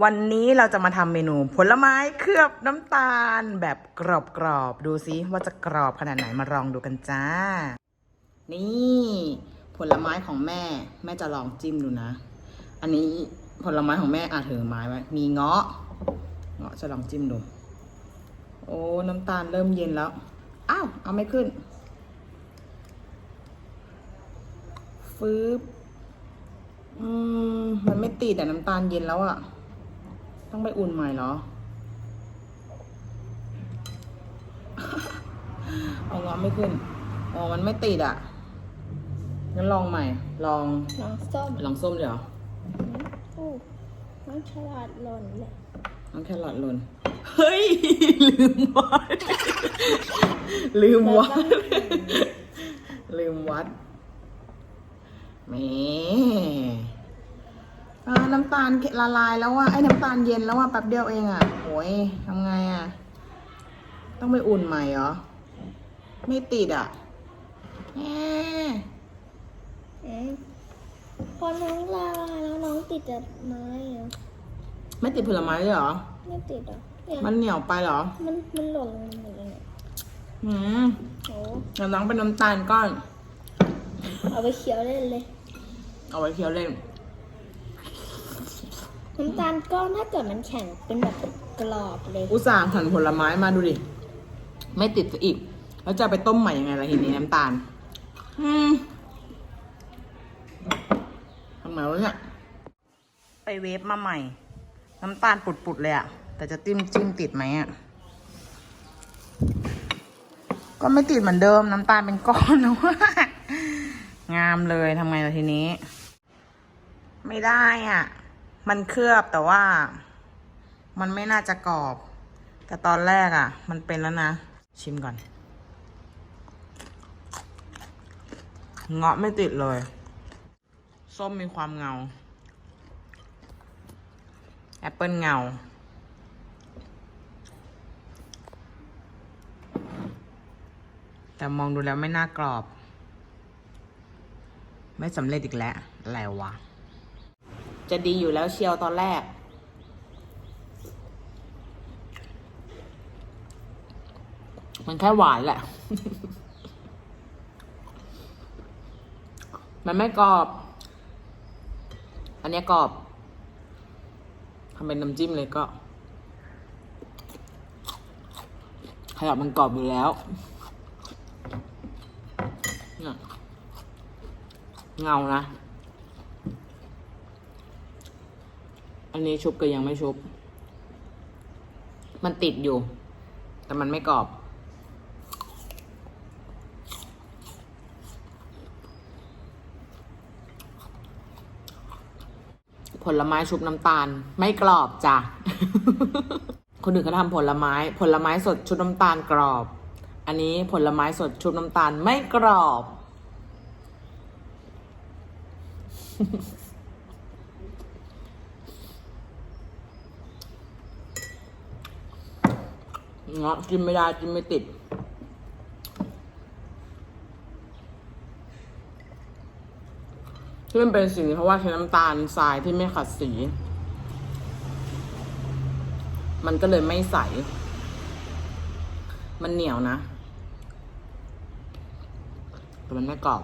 วันนี้เราจะมาทำเมนูผลไม้เคลือบน้ำตาล แบบกรอบๆ ดูซิว่าจะกรอบขนาดไหนมาลองดูกันจ้า นี่ ผลไม้ของแม่ แม่จะลองจิ้มดูนะ อันนี้ผลไม้ของแม่อาถือไม้ไว้ มีเงาะ เงาะจะลองจิ้มดู โอ้น้ำตาลเริ่มเย็นแล้ว อ้าว เอาไม่ขึ้น ฟืบอืม มันไม่ติดแต่น้ำตาลเย็นแล้วอะ ต้องไปอุ่นใหม่เหรอ เอาเงาะไม่ขึ้น อ๋อ มันไม่ติดอะงั้นลองใหม่ ลอง น้องส้มลองส้มเดี๋ยวโอ้น้องฉลาดหล่นเลยน้องแครอทหล่น เฮ้ย ลืมวัด ลืมวัด ลืมวัดแหมอ่า น้ำตาลละลายแล้วอะไอ้น้ำตาลเย็นแล้วอะแป๊บเดียวเองอะโอ้ยทำไงอะต้องไปอุ่นใหม่เหรอ ไม่ติดอะแหมเอ๊ะพอน้องละลายแล้วน้องติดแต่ไม้เหรอไม่ติดผลไม้เลยเหรอ ไม่ติดเหรอเนี่ยมันเหนียวไปเหรอ มันมันหล่นลงมาหมดเลยเนี่ยอืมโอ้เดี๋ยวน้องเป็นน้ำตาลก้อน เอาไปเคี้ยวเล่นเลย เอาไว้เคี้ยวเล่น น้ำตาลก้อนถ้าเกิดมันแข็งเป็นแบบกรอบเลย อุตส่าห์หั่นผลไม้มาดูดิ ไม่ติดซะอีก แล้วจะเอาไปต้มใหม่ยังไงล่ะทีนี้น้ำตาล อืมทำไมวะเนี่ยไปเวฟมาใหม่ น้ำตาลปุดๆเลยอะแต่จะจิ้มจิ้มติดไหมอะก็ไม่ติดเหมือนเดิมน้ำตาลเป็นก้อนแล้วอะงามเลยทำไงล่ะทีนี้ ไม่ได้อะ มันเคลือบแต่ว่า มันไม่น่าจะกรอบ แต่ตอนแรกอะ มันเป็นแล้วนะ ชิมก่อน เงาะไม่ติดเลย ส้มมีความเงา แอปเปิลเงา แต่มองดูแล้วไม่น่ากรอบ ไม่สำเร็จอีกแล้ว อะไรวะ จะดีอยู่แล้วเชียวตอนแรก มันแค่หวานแหละ มันไม่กรอบ อันเนี้ยกรอบทำเป็นน้ำจิ้มเลยก็ขยับมันกรอบอยู่แล้วเนี่ยเงานะ อันนี้ชุบก็ยังไม่ชุบ มันติดอยู่ แต่มันไม่กรอบ ผลไม้ชุบน้ำตาล ไม่กรอบจ้ะ คนอื่นเขาทำผลไม้ ผลไม้สดชุบน้ำตาลกรอบ อันนี้ผลไม้สดชุบน้ำตาลไม่กรอบ เงาะกินไม่ได้กินไม่ติด ที่มันเป็นสีเพราะว่าใช้น้ำตาลทรายที่ไม่ขัดสี มันก็เลยไม่ใส มันเหนียวนะ แต่มันไม่กรอบ